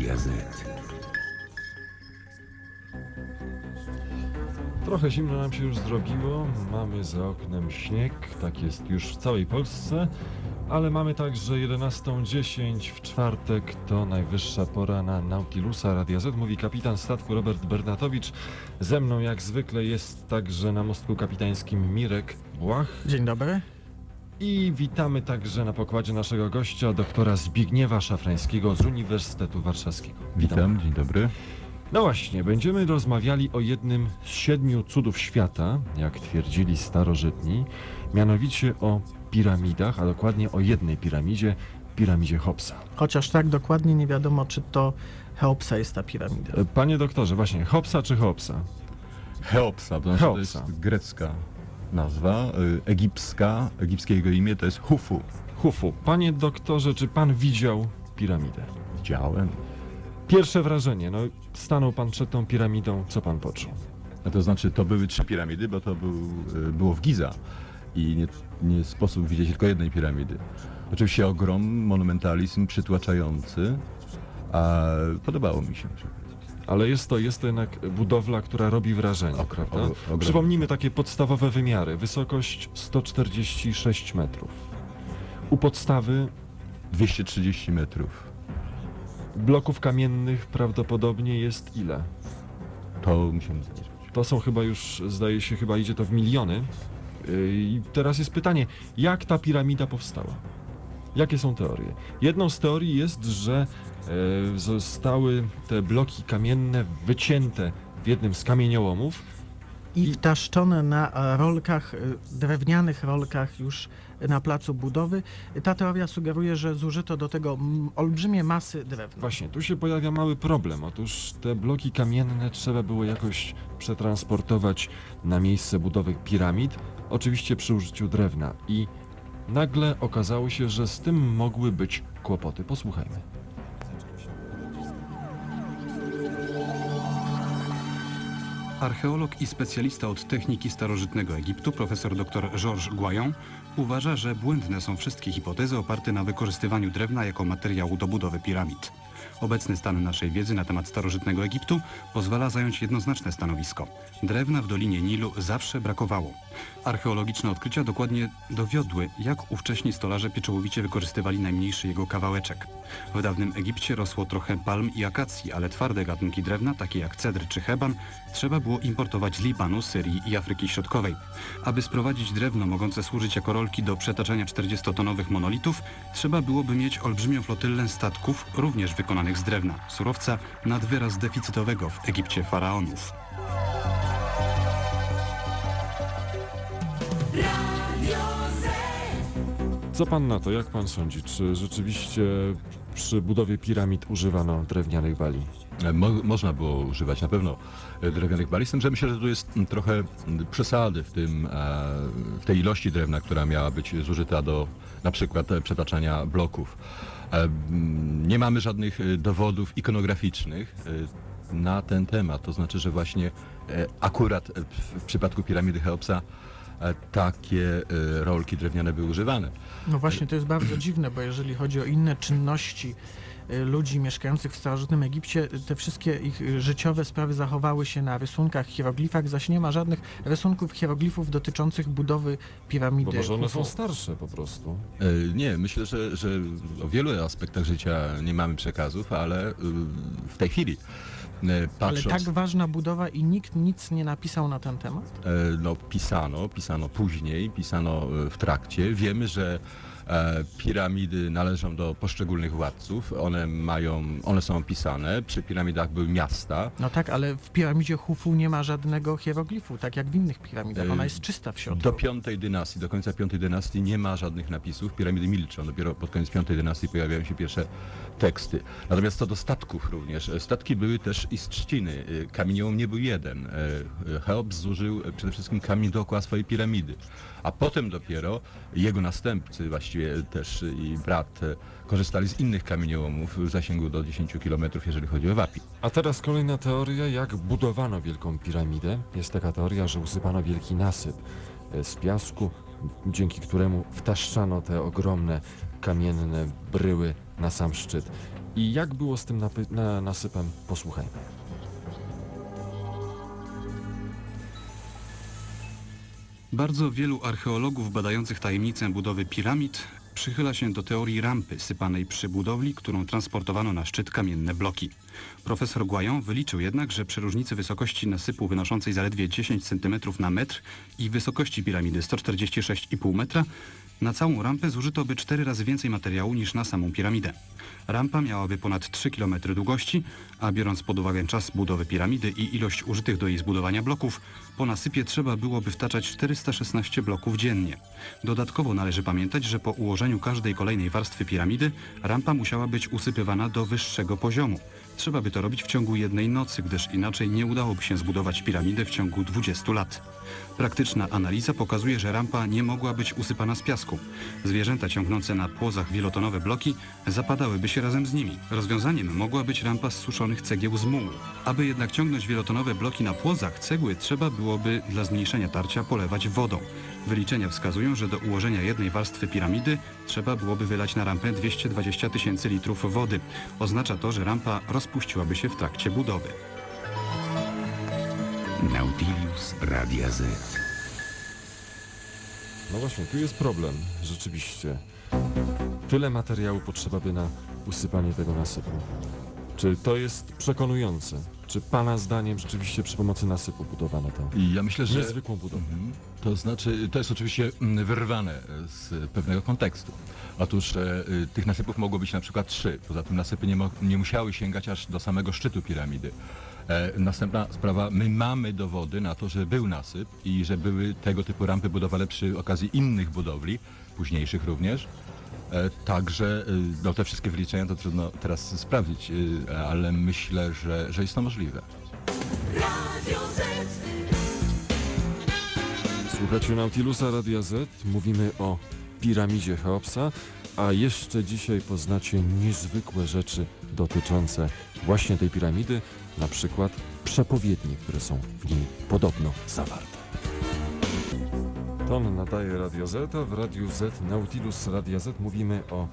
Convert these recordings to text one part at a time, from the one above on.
Radia Z. Trochę zimno nam się już zrobiło, mamy za oknem śnieg, tak jest już w całej Polsce, ale mamy także 11.10 w czwartek, to najwyższa pora na Nautilusa Radia Z, mówi kapitan statku Robert Bernatowicz. Ze mną jak zwykle jest także na mostku kapitańskim Mirek Błach Dzień dobry. I witamy także na pokładzie naszego gościa, doktora Zbigniewa Szafrańskiego z Uniwersytetu Warszawskiego. Witam, dzień dobry. No właśnie, będziemy rozmawiali o jednym z siedmiu cudów świata, jak twierdzili starożytni, mianowicie o piramidach, a dokładnie o jednej piramidzie, piramidzie Hopsa. Chociaż tak dokładnie nie wiadomo, czy to Cheopsa jest ta piramida. Panie doktorze, właśnie, Hopsa czy Hopsa? Cheopsa, to, znaczy, to Cheopsa. jest grecka nazwa, y, egipska, egipskie jego imię to jest Hufu. Hufu, panie doktorze, czy pan widział piramidę? Widziałem. Pierwsze wrażenie, no stanął pan przed tą piramidą, co pan poczuł? No to znaczy, to były trzy piramidy, bo to był, y, było w Giza i nie, nie sposób widzieć tylko jednej piramidy. Oczywiście ogrom, monumentalizm przytłaczający, a podobało mi się. Ale jest to, jest to jednak budowla, która robi wrażenie, Ok- prawda? o-. Przypomnijmy takie podstawowe wymiary. Wysokość 146 metrów. U podstawy 230 metrów. bloków kamiennych prawdopodobnie jest ile? To musimy zobaczyć. To są chyba już, zdaje się, chyba idzie to w miliony. Yy, I teraz jest pytanie, jak ta piramida powstała? Jakie są teorie? Jedną z teorii jest, że e, zostały te bloki kamienne wycięte w jednym z kamieniołomów I wtaszczone na e, rolkach, e, drewnianych rolkach już na placu budowy. Ta teoria sugeruje, że zużyto do tego olbrzymie masy drewna. Właśnie, tu się pojawia mały problem. Otóż te bloki kamienne trzeba było jakoś przetransportować na miejsce budowy piramid, oczywiście przy użyciu drewna. I nagle okazało się, że z tym mogły być kłopoty. Posłuchajmy. Archeolog i specjalista od techniki starożytnego Egiptu, profesor dr Georges Guyon, uważa, że błędne są wszystkie hipotezy oparte na wykorzystywaniu drewna jako materiału do budowy piramid. Obecny stan naszej wiedzy na temat starożytnego Egiptu pozwala zająć jednoznaczne stanowisko. Drewna w Dolinie Nilu zawsze brakowało. Archeologiczne odkrycia dokładnie dowiodły, jak ówcześni stolarze pieczołowicie wykorzystywali najmniejszy jego kawałeczek. W dawnym Egipcie rosło trochę palm i akacji, ale twarde gatunki drewna, takie jak cedr czy heban, trzeba było importować z Libanu, Syrii i Afryki Środkowej. Aby sprowadzić drewno mogące służyć jako rolki do przetaczania 40-tonowych monolitów, trzeba byłoby mieć olbrzymią flotylę statków, również wykonanych z drewna, surowca nad wyraz deficytowego w Egipcie faraonów. Co pan na to? Jak pan sądzi? Czy rzeczywiście przy budowie piramid używano drewnianych bali? Mo można było używać na pewno e, drewnianych bali, z tym, że myślę, że tu jest mm, trochę mm, przesady w, tym, e, w tej ilości drewna, która miała być zużyta do na przykład e, przetaczania bloków. E, Nie mamy żadnych e, dowodów ikonograficznych e, na ten temat, to znaczy, że właśnie akurat w- przypadku piramidy Cheopsa takie rolki drewniane były używane. No właśnie, to jest bardzo dziwne, bo jeżeli chodzi o inne czynności ludzi mieszkających w starożytnym Egipcie, te wszystkie ich życiowe sprawy zachowały się na rysunkach, hieroglifach, zaś nie ma żadnych rysunków, hieroglifów dotyczących budowy piramidy. Bo może one są starsze po prostu. E, Nie, myślę, że, że o wielu aspektach życia nie mamy przekazów, ale y, w tej chwili e, Ale patrząc, tak ważna budowa i nikt nic nie napisał na ten temat? e, no, pisano, pisano później, pisano e, w trakcie. Wiemy, że piramidy należą do poszczególnych władców, one mają, one są opisane, przy piramidach były miasta, No tak, ale w piramidzie Hufu nie ma żadnego hieroglifu, tak jak w innych piramidach. Ona jest czysta w środku. Do piątej dynastii, do końca piątej dynastii nie ma żadnych napisów, piramidy milczą, dopiero pod koniec piątej dynastii pojawiają się pierwsze teksty. Natomiast co do statków również, e, statki były też i z trzciny, E, kamieniołom nie był jeden. E, e, Cheops zużył e, przede wszystkim kamień dookoła swojej piramidy, a potem dopiero jego następcy, właściwie też i brat, e, korzystali z innych kamieniołomów w zasięgu do 10 km, jeżeli chodzi o wapi. A teraz kolejna teoria, jak budowano Wielką Piramidę. Jest taka teoria, że usypano wielki nasyp e, z piasku, dzięki któremu wtaszczano te ogromne kamienne bryły na sam szczyt. I jak było z tym nasypem? Posłuchajmy. Bardzo wielu archeologów badających tajemnicę budowy piramid przychyla się do teorii rampy sypanej przy budowli, którą transportowano na szczyt kamienne bloki. Profesor Guayon wyliczył jednak, że przy różnicy wysokości nasypu wynoszącej zaledwie 10 cm na metr i wysokości piramidy 146,5 metra, na całą rampę zużyto by 4 razy więcej materiału niż na samą piramidę. Rampa miałaby ponad 3 km długości, a biorąc pod uwagę czas budowy piramidy i ilość użytych do jej zbudowania bloków, po nasypie trzeba byłoby wtaczać 416 bloków dziennie. Dodatkowo należy pamiętać, że po ułożeniu każdej kolejnej warstwy piramidy rampa musiała być usypywana do wyższego poziomu. Trzeba by to robić w ciągu jednej nocy, gdyż inaczej nie udałoby się zbudować piramidę w ciągu 20 lat. Praktyczna analiza pokazuje, że rampa nie mogła być usypana z piasku. Zwierzęta ciągnące na płozach wielotonowe bloki zapadałyby się razem z nimi. Rozwiązaniem mogła być rampa z suszonych cegieł z mułu. Aby jednak ciągnąć wielotonowe bloki na płozach cegły, trzeba byłoby dla zmniejszenia tarcia polewać wodą. Wyliczenia wskazują, że do ułożenia jednej warstwy piramidy trzeba byłoby wylać na rampę 220 tysięcy litrów wody. Oznacza to, że rampa rozpuściłaby się w trakcie budowy. Nautilus Radia Z. No właśnie, tu jest problem, rzeczywiście. Tyle materiału potrzeba by na usypanie tego nasypu. Czy to jest przekonujące? Czy pana zdaniem rzeczywiście przy pomocy nasypu budowano I ja myślę, że... niezwykłą budowę? Mhm. To znaczy, to jest oczywiście mm, wyrwane z pewnego kontekstu. Otóż e, y, tych nasypów mogło być na przykład trzy. Poza tym nasypy nie, mo- nie musiały sięgać aż do samego szczytu piramidy. E, następna sprawa, my mamy dowody na to, że był nasyp i że były tego typu rampy budowane przy okazji innych budowli, późniejszych również. E, Także y, no, te wszystkie wyliczenia to trudno teraz sprawdzić, ale myślę, że, że jest to możliwe. Słuchacie Nautilusa Radia Z, mówimy o piramidzie Cheopsa, a jeszcze dzisiaj poznacie niezwykłe rzeczy dotyczące właśnie tej piramidy, na przykład przepowiednie, które są w niej podobno zawarte. Ton nadaje Radio Z, a w Radiu Z, Nautilus Radia Z mówimy o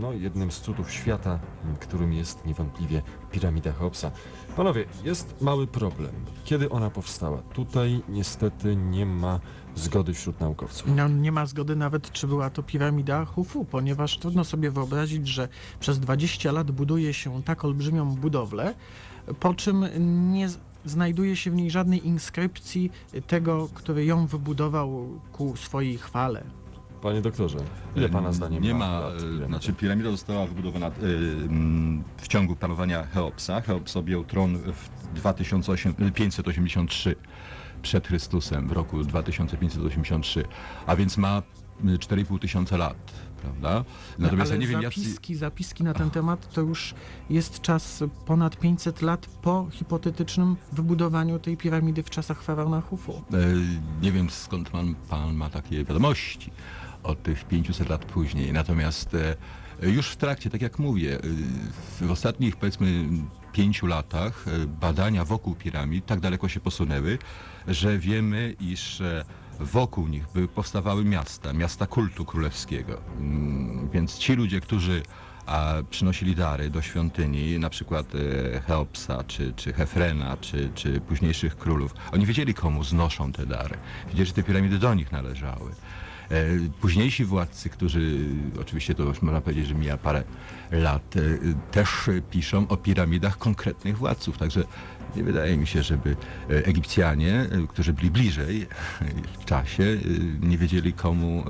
no, jednym z cudów świata, którym jest niewątpliwie piramida Cheopsa. Panowie, jest mały problem. Kiedy ona powstała? Tutaj niestety nie ma zgody wśród naukowców. No, nie ma zgody nawet, czy była to piramida Hufu, ponieważ trudno sobie wyobrazić, że przez 20 lat buduje się tak olbrzymią budowlę, po czym nie znajduje się w niej żadnej inskrypcji tego, który ją wybudował ku swojej chwale. Panie doktorze, ile pana zdaniem Nie ma ma, lat e, piramida? znaczy piramida została wybudowana e, mm, w ciągu panowania Cheopsa. Cheops objął tron w 2583 przed Chrystusem, w roku 2583, a więc ma y, 4,5 tysiąca lat, prawda? Natomiast Ale ja nie wiem, jacy... zapiski, zapiski na ten temat to już jest czas ponad 500 lat po hipotetycznym wybudowaniu tej piramidy w czasach faraona Hufu. E, Nie wiem skąd pan, pan ma takie wiadomości od tych 500 lat później. Natomiast e, już w trakcie, tak jak mówię, e, w ostatnich powiedzmy pięciu latach e, badania wokół piramid tak daleko się posunęły, że wiemy, iż e, wokół nich powstawały miasta, miasta kultu królewskiego. Mm, Więc ci ludzie, którzy przynosili dary do świątyni, na przykład e, Cheopsa, czy, czy Hefrena, czy, czy późniejszych królów. Oni wiedzieli, komu znoszą te dary. Wiedzieli, że te piramidy do nich należały. E, Późniejsi władcy, którzy, oczywiście to już można powiedzieć, że mija parę lat, e, też piszą o piramidach konkretnych władców. Także nie wydaje mi się, żeby e, Egipcjanie, którzy byli bliżej w czasie, nie wiedzieli, komu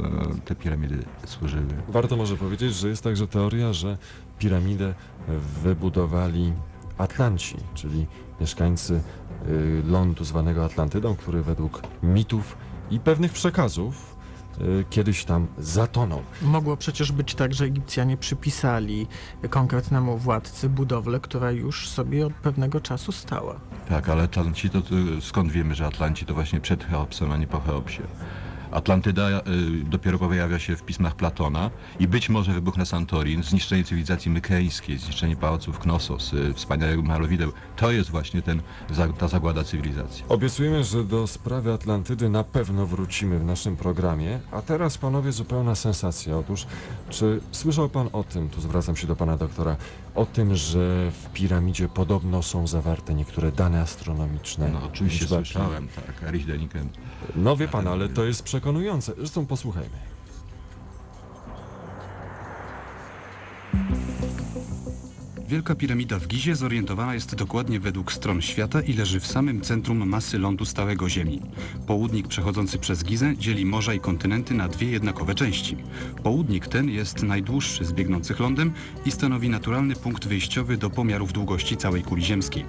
te piramidy służyły. Warto może powiedzieć, że jest także teoria, że piramidę wybudowali Atlanci, czyli mieszkańcy lądu zwanego Atlantydą, który według mitów i pewnych przekazów kiedyś tam zatonął. Mogło przecież być tak, że Egipcjanie przypisali konkretnemu władcy budowlę, która już sobie od pewnego czasu stała. Tak, ale Atlanci to, to skąd wiemy, że Atlanci to właśnie przed Cheopsem, a nie po Cheopsie? Atlantyda y, dopiero pojawia się w pismach Platona i być może wybuch na Santorin, zniszczenie cywilizacji mykeńskiej, zniszczenie pałaców Knossos, y, wspaniałego malowideł. To jest właśnie ten, ta zagłada cywilizacji. Obiecujemy, że do sprawy Atlantydy na pewno wrócimy w naszym programie, a teraz panowie zupełna sensacja. Otóż, czy słyszał pan o tym, tu zwracam się do pana doktora, o tym, że w piramidzie podobno są zawarte niektóre dane astronomiczne. No oczywiście liczba pi. słyszałem, tak, Erich Deniken. No wie pan, ale to jest przekonujące. Zresztą posłuchajmy. Wielka piramida w Gizie zorientowana jest dokładnie według stron świata i leży w samym centrum masy lądu stałego Ziemi. Południk przechodzący przez Gizę dzieli morza i kontynenty na dwie jednakowe części. Południk ten jest najdłuższy z biegnących lądem i stanowi naturalny punkt wyjściowy do pomiarów długości całej kuli ziemskiej.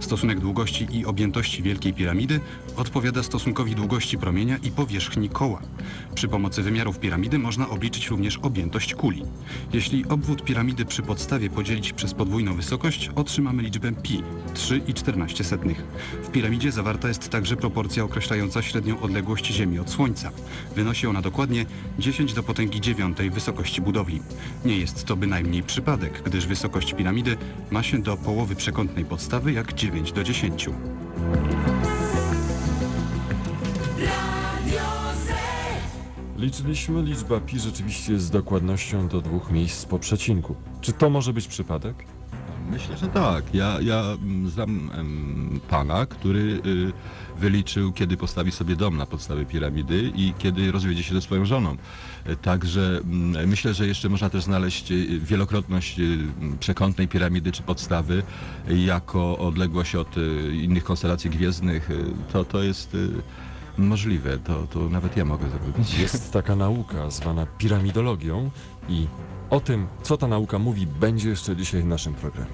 Stosunek długości i objętości Wielkiej Piramidy odpowiada stosunkowi długości promienia i powierzchni koła. Przy pomocy wymiarów piramidy można obliczyć również objętość kuli. Jeśli obwód piramidy przy podstawie podzielić przez podwójną wysokość, otrzymamy liczbę pi 3,14. W piramidzie zawarta jest także proporcja określająca średnią odległość Ziemi od Słońca. Wynosi ona dokładnie 10 do potęgi dziewiątej wysokości budowli. Nie jest to bynajmniej przypadek, gdyż wysokość piramidy ma się do połowy przekątnej podstawy jak 9 do 10. Liczyliśmy, liczba pi rzeczywiście z dokładnością do dwóch miejsc po przecinku. Czy to może być przypadek? Myślę, że tak. Ja, ja mm, znam em, pana, który y, wyliczył, kiedy postawi sobie dom na podstawie piramidy i kiedy rozwiedzie się ze swoją żoną. E, Także mm, myślę, że jeszcze można też znaleźć y, wielokrotność y, m, przekątnej piramidy czy podstawy y, jako odległość od y, innych konstelacji gwiezdnych. Y, To, to jest y, możliwe. To, to nawet ja mogę zrobić. Jest taka nauka zwana piramidologią i o tym, co ta nauka mówi, będzie jeszcze dzisiaj w naszym programie.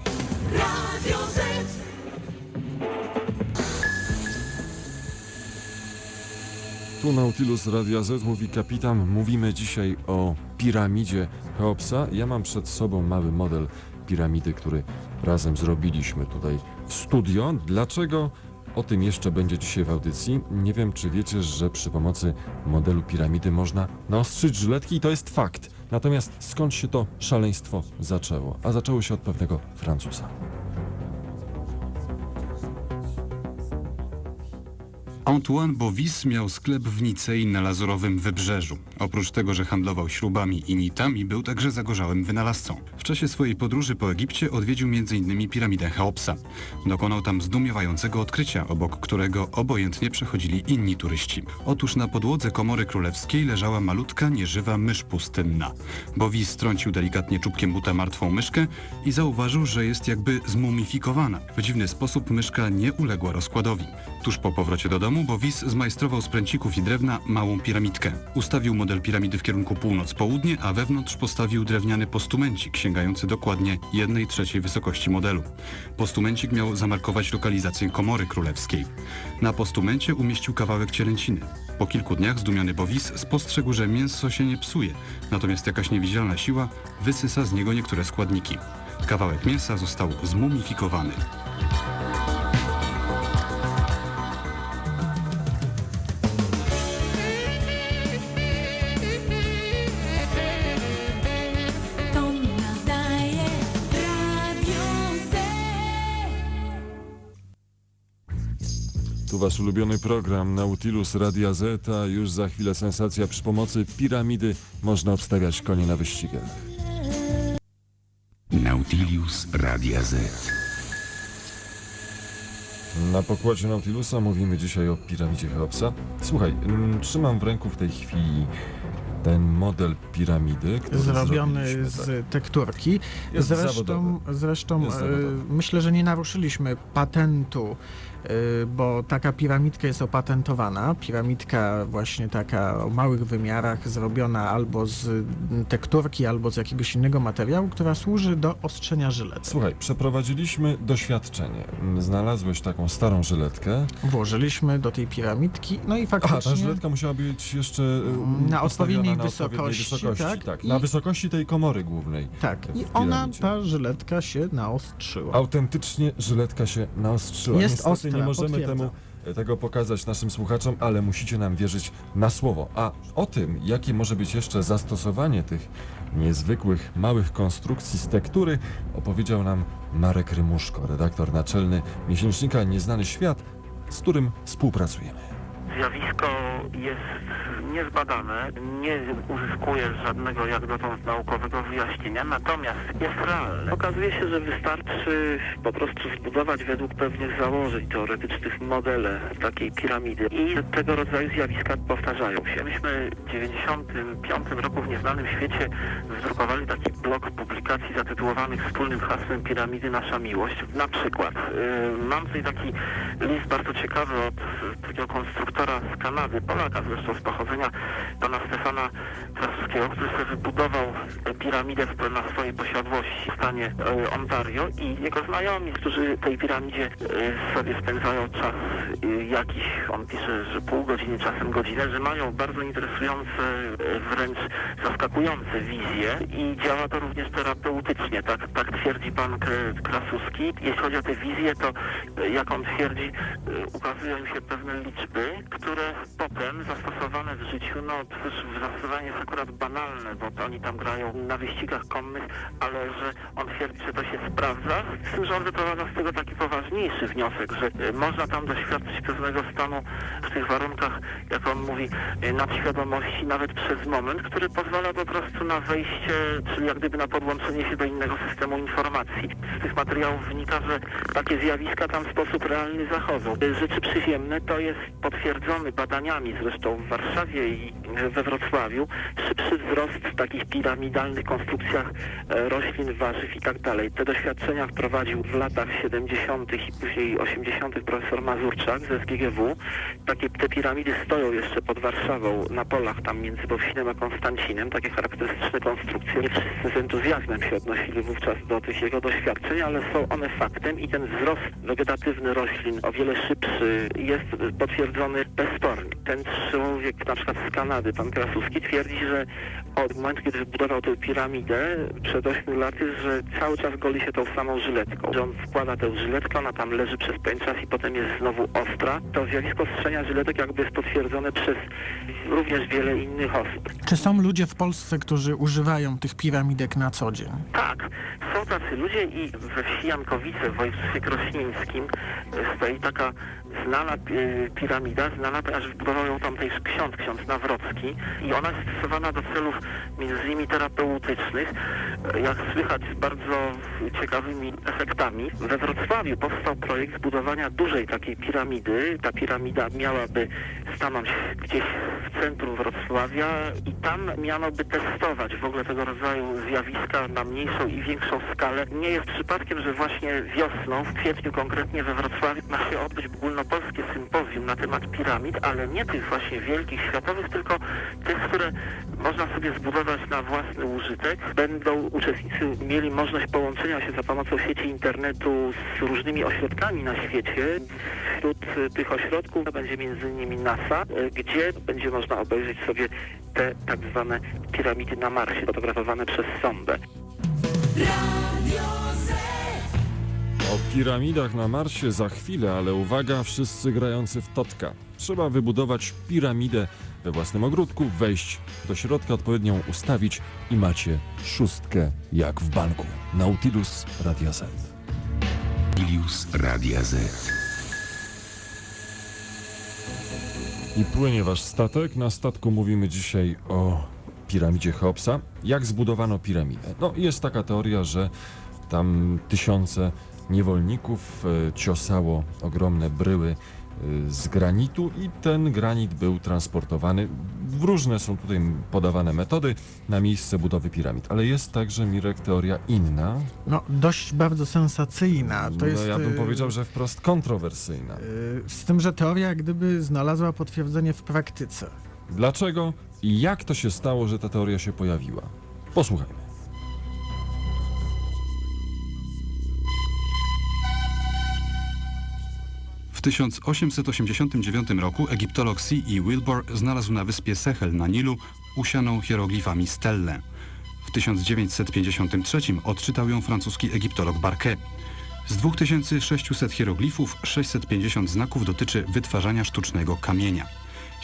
Tu Nautilus Radia Z mówi kapitan. Mówimy dzisiaj o piramidzie Cheopsa. Ja mam przed sobą mały model piramidy, który razem zrobiliśmy tutaj w studio. Dlaczego? O tym jeszcze będzie dzisiaj w audycji. Nie wiem, czy wiecie, że przy pomocy modelu piramidy można naostrzyć żyletki i to jest fakt. Natomiast skąd się to szaleństwo zaczęło? A zaczęło się od pewnego Francuza. Antoine Bovis miał sklep w Nicei na Lazurowym Wybrzeżu. Oprócz tego, że handlował śrubami i nitami, był także zagorzałym wynalazcą. W czasie swojej podróży po Egipcie odwiedził m.in. piramidę Cheopsa. Dokonał tam zdumiewającego odkrycia, obok którego obojętnie przechodzili inni turyści. Otóż na podłodze komory królewskiej leżała malutka, nieżywa mysz pustynna. Bovis strącił delikatnie czubkiem buta martwą myszkę i zauważył, że jest jakby zmumifikowana. W dziwny sposób myszka nie uległa rozkładowi. Tuż po powrocie do domu Bowis zmajstrował z pręcików i drewna małą piramidkę. Ustawił model piramidy w kierunku północ-południe, a wewnątrz postawił drewniany postumencik sięgający dokładnie 1 trzeciej wysokości modelu. Postumencik miał zamarkować lokalizację komory królewskiej. Na postumencie umieścił kawałek cielęciny. Po kilku dniach zdumiony Bowis spostrzegł, że mięso się nie psuje, natomiast jakaś niewidzialna siła wysysa z niego niektóre składniki. Kawałek mięsa został zmumifikowany. Tu wasz ulubiony program Nautilus Radia Z, a już za chwilę sensacja przy pomocy piramidy można obstawiać konie na wyścigach. Nautilus Radia Z. Na pokładzie Nautilusa mówimy dzisiaj o piramidzie Cheopsa. Słuchaj, trzymam w ręku w tej chwili ten model piramidy, który Zrobiony z tak. tekturki. Jest zresztą zawodowy. zresztą Jest e, myślę, że nie naruszyliśmy patentu, bo taka piramidka jest opatentowana. Piramidka właśnie taka o małych wymiarach, zrobiona albo z tekturki, albo z jakiegoś innego materiału, która służy do ostrzenia żylet. Słuchaj, przeprowadziliśmy doświadczenie. Znalazłeś taką starą żyletkę. Włożyliśmy do tej piramidki, no i faktycznie... ta żyletka musiała być jeszcze Na mm, odpowiedniej na wysokości, wysokości, tak? tak. I- Na wysokości tej komory głównej. Tak, i ona, ta żyletka się naostrzyła. Autentycznie żyletka się naostrzyła. Jest Niestety nie możemy potwierdzam. temu e, tego pokazać naszym słuchaczom, ale musicie nam wierzyć na słowo. A o tym, jakie może być jeszcze zastosowanie tych niezwykłych, małych konstrukcji z tektury, opowiedział nam Marek Rymuszko, redaktor naczelny miesięcznika Nieznany Świat, z którym współpracujemy. Zjawisko jest niezbadane, nie uzyskuje żadnego jak dotąd naukowego wyjaśnienia, natomiast jest realne. Okazuje się, że wystarczy po prostu zbudować według pewnych założeń teoretycznych modele takiej piramidy i tego rodzaju zjawiska powtarzają się. Myśmy w 95 roku w Nieznanym Świecie wydrukowali taki blok publikacji zatytułowanych wspólnym hasłem piramidy Nasza Miłość. Na przykład y, mam tutaj taki list bardzo ciekawy od takiego konstruktora z Kanady, Polaka zresztą z pochodzenia, pana Stefana Krasuskiego, który sobie wybudował piramidę na swojej posiadłości w stanie y, Ontario i jego znajomi, którzy tej piramidzie y, sobie spędzają czas y, jakiś, on pisze, że pół godziny, czasem godzinę, że mają bardzo interesujące, wręcz zaskakujące wizje i działa to również terapeutycznie, tak, tak twierdzi pan Krasuski. Jeśli chodzi o te wizje, to jak on twierdzi, ukazują się pewne liczby, które potem zastosowane w życiu, no też zastosowanie jest akurat banalne, bo to oni tam grają na wyścigach konnych, ale że on twierdzi, że to się sprawdza, z tym, że on wyprowadza z tego taki poważniejszy wniosek, że y, można tam doświadczyć pewnego stanu w tych warunkach, jak on mówi, y, nadświadomości nawet przez moment, który pozwala po prostu na wejście, czyli jak gdyby na podłączenie się do innego systemu informacji. Z tych materiałów wynika, że takie zjawiska tam w sposób realny zachodzą. Y, Rzeczy przyziemne to jest potwierdzony badaniami zresztą w Warszawie i we Wrocławiu szybszy wzrost w takich piramidalnych konstrukcjach e, roślin, warzyw i tak dalej. Te doświadczenia wprowadził w latach 70. i później 80. profesor Mazurczak z SGGW. Takie te piramidy stoją jeszcze pod Warszawą na polach tam między Bowsinem a Konstancinem, takie charakterystyczne konstrukcje. Nie wszyscy z entuzjazmem się odnosili wówczas do tych jego doświadczeń, ale są one faktem i ten wzrost wegetatywny roślin o wiele szybszy jest potwierdzony bezspornie. Ten człowiek na przykład z Kanady, pan Krasuski twierdzi, że od momentu, kiedy wybudował tę piramidę przed 8 laty, że cały czas goli się tą samą żyletką. Że on wkłada tę żyletkę, ona tam leży przez pewien czas i potem jest znowu ostra. To zjawisko strzenia żyletek jakby jest potwierdzone przez również wiele innych osób. Czy są ludzie w Polsce, którzy używają tych piramidek na co dzień? Tak, są tacy ludzie i we wsi Jankowice w województwie krośnieńskim stoi taka znana e, piramida, znana, ponieważ wybudował ją tamtejszy ksiądz, ksiądz Nawrocki i ona jest stosowana do celów między innymi terapeutycznych, e, jak słychać z bardzo ciekawymi efektami. We Wrocławiu powstał projekt zbudowania dużej takiej piramidy. Ta piramida miałaby stanąć gdzieś w centrum Wrocławia i tam miano by testować w ogóle tego rodzaju zjawiska na mniejszą i większą skalę. Nie jest przypadkiem, że właśnie wiosną, w kwietniu konkretnie we Wrocławiu ma się odbyć ogólnopolskie sympozjum na temat piramid, ale nie tych właśnie wielkich, światowych, tylko tych, które można sobie zbudować na własny użytek. Będą uczestnicy mieli możliwość połączenia się za pomocą sieci internetu z różnymi ośrodkami na świecie. Wśród tych ośrodków będzie między innymi NASA, y, gdzie będzie można obejrzeć sobie te tak zwane piramidy na Marsie, fotografowane przez sondę. Radio. O piramidach na Marsie za chwilę, ale uwaga, wszyscy grający w totka. Trzeba wybudować piramidę we własnym ogródku, wejść do środka, odpowiednią ustawić i macie szóstkę jak w banku. Nautilus Radia Z. Ilius Radia Z. I płynie wasz statek. Na statku mówimy dzisiaj o piramidzie Cheopsa. Jak zbudowano piramidę? No, jest taka teoria, że tam tysiące niewolników e, ciosało ogromne bryły z granitu i ten granit był transportowany. W Różne są tutaj podawane metody na miejsce budowy piramid, ale jest także, Mirek, teoria inna. No, dość bardzo sensacyjna. To no, jest, ja bym y, powiedział, że wprost kontrowersyjna. y, Z tym, że teoria gdyby znalazła potwierdzenie w praktyce. Dlaczego i jak to się stało, że ta teoria się pojawiła? Posłuchajmy. 1889 roku egiptolog C. E. Wilbur znalazł na wyspie Sehel na Nilu usianą hieroglifami stellę. W 1953 odczytał ją francuski egiptolog Barquet. Z 2600 hieroglifów 650 znaków dotyczy wytwarzania sztucznego kamienia.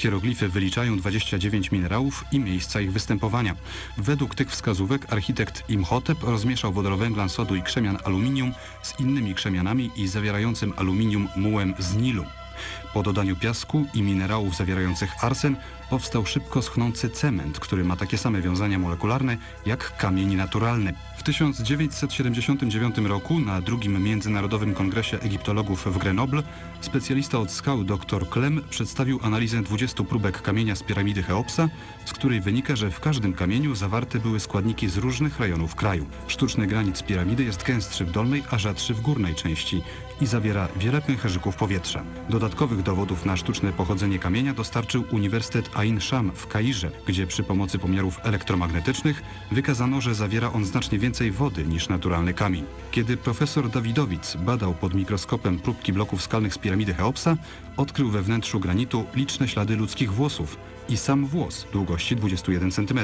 Hieroglify wyliczają 29 minerałów i miejsca ich występowania. Według tych wskazówek architekt Imhotep rozmieszał wodorowęglan sodu i krzemian aluminium z innymi krzemianami i zawierającym aluminium mułem z Nilu. Po dodaniu piasku i minerałów zawierających arsen powstał szybko schnący cement, który ma takie same wiązania molekularne jak kamień naturalny. W 1979 roku na drugim Międzynarodowym Kongresie Egiptologów w Grenoble specjalista od skał dr Klem przedstawił analizę 20 próbek kamienia z piramidy Cheopsa, z której wynika, że w każdym kamieniu zawarte były składniki z różnych rejonów kraju. Sztuczny granit piramidy jest gęstszy w dolnej, a rzadszy w górnej części i zawiera wiele pęcherzyków powietrza. Dodatkowych dowodów na sztuczne pochodzenie kamienia dostarczył Uniwersytet Ain Sham w Kairze, gdzie przy pomocy pomiarów elektromagnetycznych wykazano, że zawiera on znacznie więcej wody niż naturalny kamień. Kiedy profesor Dawidowic badał pod mikroskopem próbki bloków skalnych z piramidy Cheopsa, odkrył we wnętrzu granitu liczne ślady ludzkich włosów i sam włos długości 21 cm.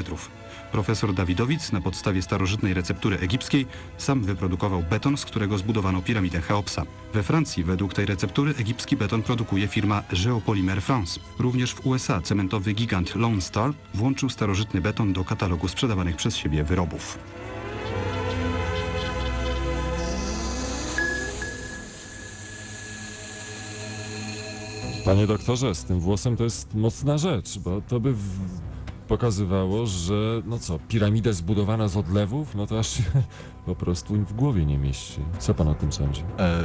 Profesor Dawidowic na podstawie starożytnej receptury egipskiej sam wyprodukował beton, z którego zbudowano piramidę Cheopsa. We Francji według tej receptury egipski beton produkuje firma Geopolymer France. Również w USA cementowy gigant Lone Star włączył starożytny beton do katalogu sprzedawanych przez siebie wyrobów. Panie doktorze, z tym włosem to jest mocna rzecz, bo to by. Pokazywało, że no co, piramidę zbudowana z odlewów, no to aż się po prostu im w głowie nie mieści. Co pan o tym sądzi? E,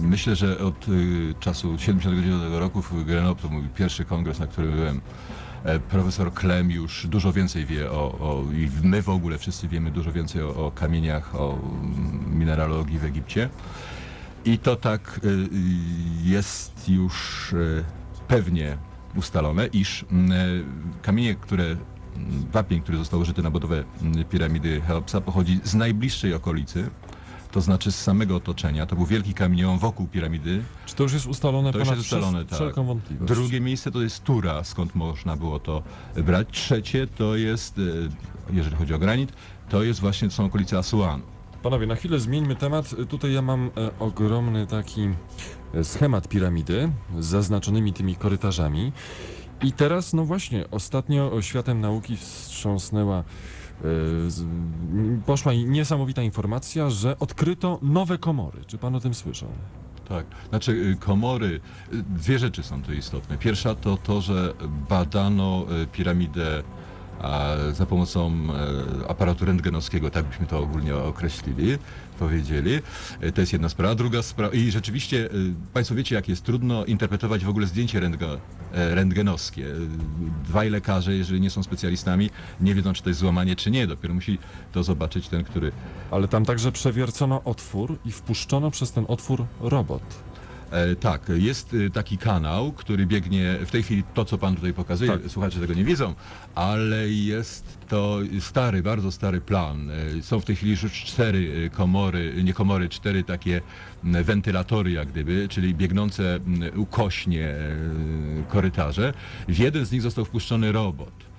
myślę, że od y, czasu 79 roku w Grenoble, to mój pierwszy kongres, na którym byłem, e, profesor Klem już dużo więcej wie o, o i my w ogóle wszyscy wiemy dużo więcej o, o kamieniach, o mm, mineralogii w Egipcie. I to tak y, y, jest już y, pewnie ustalone, iż mm, y, kamienie, które mm, wapień, który został użyty na budowę mm, piramidy Cheopsa pochodzi z najbliższej okolicy, to znaczy z samego otoczenia. To był wielki kamieniołom wokół piramidy. Czy to już jest ustalone To już jest ustalone, tak. wszelką wątpliwość? Drugie miejsce to jest Tura, skąd można było to brać. Trzecie to jest, y, jeżeli chodzi o granit, to jest właśnie, są okolice Asuanu. Panowie, na chwilę zmieńmy temat. Tutaj ja mam e, ogromny taki e, schemat piramidy z zaznaczonymi tymi korytarzami. I teraz, no właśnie, ostatnio światem nauki wstrząsnęła, e, poszła niesamowita informacja, że odkryto nowe komory. Czy pan o tym słyszał? Tak, znaczy y, komory, y, dwie rzeczy są tu istotne. Pierwsza to to, że badano y, piramidę za pomocą e, aparatu rentgenowskiego, tak byśmy to ogólnie określili, powiedzieli. E, To jest jedna sprawa. Druga sprawa, i rzeczywiście y, Państwo wiecie, jak jest trudno interpretować w ogóle zdjęcie e, rentgenowskie. Dwaj lekarze, jeżeli nie są specjalistami, nie wiedzą, czy to jest złamanie, czy nie. Dopiero musi to zobaczyć ten, który Ale tam także przewiercono otwór i wpuszczono przez ten otwór robot. E, tak, jest y, taki kanał, który biegnie, w tej chwili to, co pan tutaj pokazuje, Tak. słuchacze tego nie widzą, ale jest to stary, bardzo stary plan. E, Są w tej chwili już cztery komory, nie komory, cztery takie wentylatory jak gdyby, czyli biegnące ukośnie e, korytarze. W jeden z nich został wpuszczony robot e,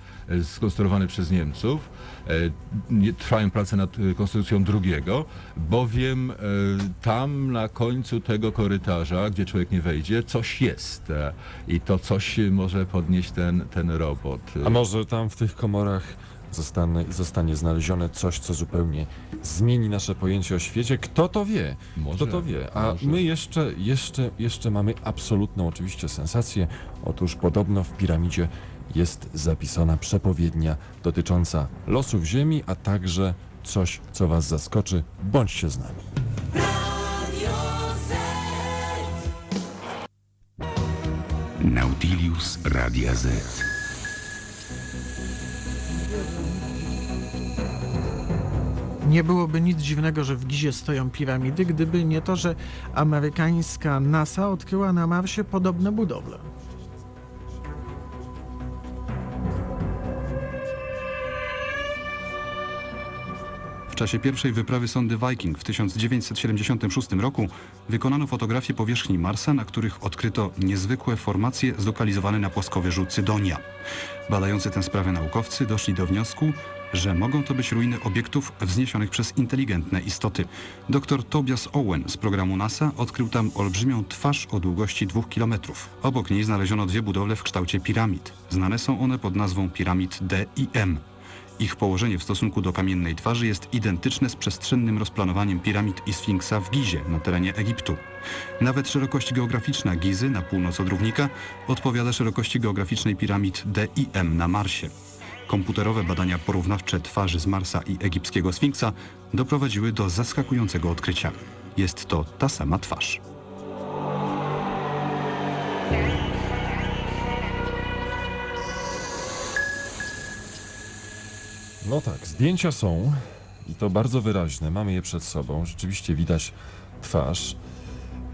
skonstruowany przez Niemców. E, Trwają prace nad e, konstrukcją drugiego, bowiem e, tam na końcu tego korytarza, gdzie człowiek nie wejdzie, coś jest. E, I to coś może podnieść ten, ten robot. A może tam w tych komorach zostanie, zostanie znalezione coś, co zupełnie zmieni nasze pojęcie o świecie? Kto to wie? Może, Kto to wie? A może. my jeszcze, jeszcze, jeszcze mamy absolutną oczywiście sensację. Otóż podobno w piramidzie jest zapisana przepowiednia dotycząca losów Ziemi, a także coś, co was zaskoczy. Bądźcie z nami. Radio Z. Nautilus Radia Z. Nie byłoby nic dziwnego, że w Gizie stoją piramidy, gdyby nie to, że amerykańska NASA odkryła na Marsie podobne budowle. Czasie pierwszej wyprawy sondy Viking w 1976 roku wykonano fotografię powierzchni Marsa, na których odkryto niezwykłe formacje zlokalizowane na płaskowyżu Cydonia. Badający tę sprawę naukowcy doszli do wniosku, że mogą to być ruiny obiektów wzniesionych przez inteligentne istoty. Dr Tobias Owen z programu NASA odkrył tam olbrzymią twarz o długości dwóch kilometrów. Obok niej znaleziono dwie budowle w kształcie piramid. Znane są one pod nazwą piramid D i M. Ich położenie w stosunku do kamiennej twarzy jest identyczne z przestrzennym rozplanowaniem piramid i Sfinksa w Gizie na terenie Egiptu. Nawet szerokość geograficzna Gizy na północ od równika odpowiada szerokości geograficznej piramid D i M na Marsie. Komputerowe badania porównawcze twarzy z Marsa i egipskiego Sfinksa doprowadziły do zaskakującego odkrycia. Jest to ta sama twarz. No tak, zdjęcia są i to bardzo wyraźne. Mamy je przed sobą. Rzeczywiście widać twarz.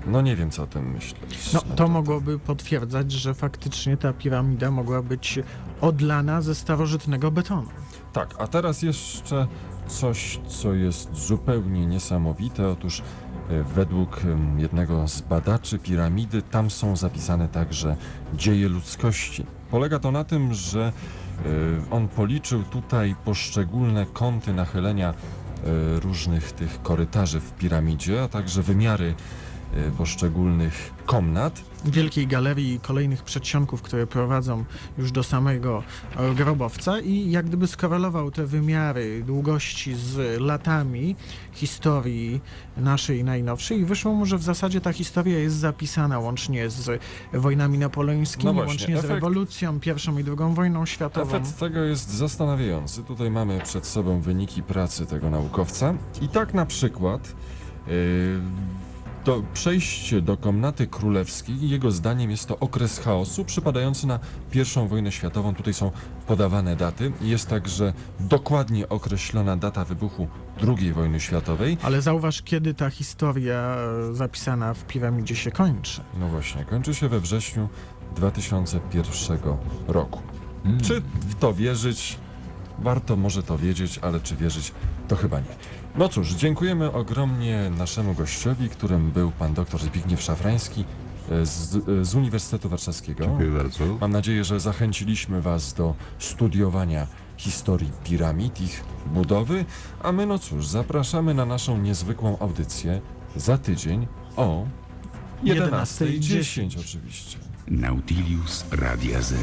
No nie wiem, co o tym myśleć. No, to mogłoby potwierdzać, że faktycznie ta piramida mogła być odlana ze starożytnego betonu. Tak, a teraz jeszcze coś, co jest zupełnie niesamowite. Otóż e, według jednego z badaczy piramidy, tam są zapisane także dzieje ludzkości. Polega to na tym, że on policzył tutaj poszczególne kąty nachylenia e, różnych tych korytarzy w piramidzie, a także wymiary poszczególnych komnat. Wielkiej galerii i kolejnych przedsionków, które prowadzą już do samego e, grobowca i jak gdyby skorelował te wymiary długości z latami historii naszej najnowszej i wyszło mu, że w zasadzie ta historia jest zapisana łącznie z wojnami napoleońskimi, No właśnie, łącznie z efekt- rewolucją, pierwszą i drugą wojną światową. Efekt tego jest zastanawiający. Tutaj mamy przed sobą wyniki pracy tego naukowca. I tak na przykład yy, to przejście do komnaty królewskiej, jego zdaniem jest to okres chaosu przypadający na pierwszą wojnę światową. Tutaj są podawane daty. Jest także dokładnie określona data wybuchu II wojny światowej. Ale zauważ, kiedy ta historia e, zapisana w piramidzie się kończy. No właśnie, kończy się we wrześniu 2001 roku. Mm. Czy w to wierzyć? Warto może to wiedzieć, ale czy wierzyć, to chyba nie. No cóż, dziękujemy ogromnie naszemu gościowi, którym był pan dr Zbigniew Szafrański e, z, e, z Uniwersytetu Warszawskiego. Dziękuję bardzo. Mam nadzieję, że zachęciliśmy was do studiowania historii piramid, ich budowy, a my no cóż, zapraszamy na naszą niezwykłą audycję za tydzień o 11.10 11:10 oczywiście. Nautilus Radia Z.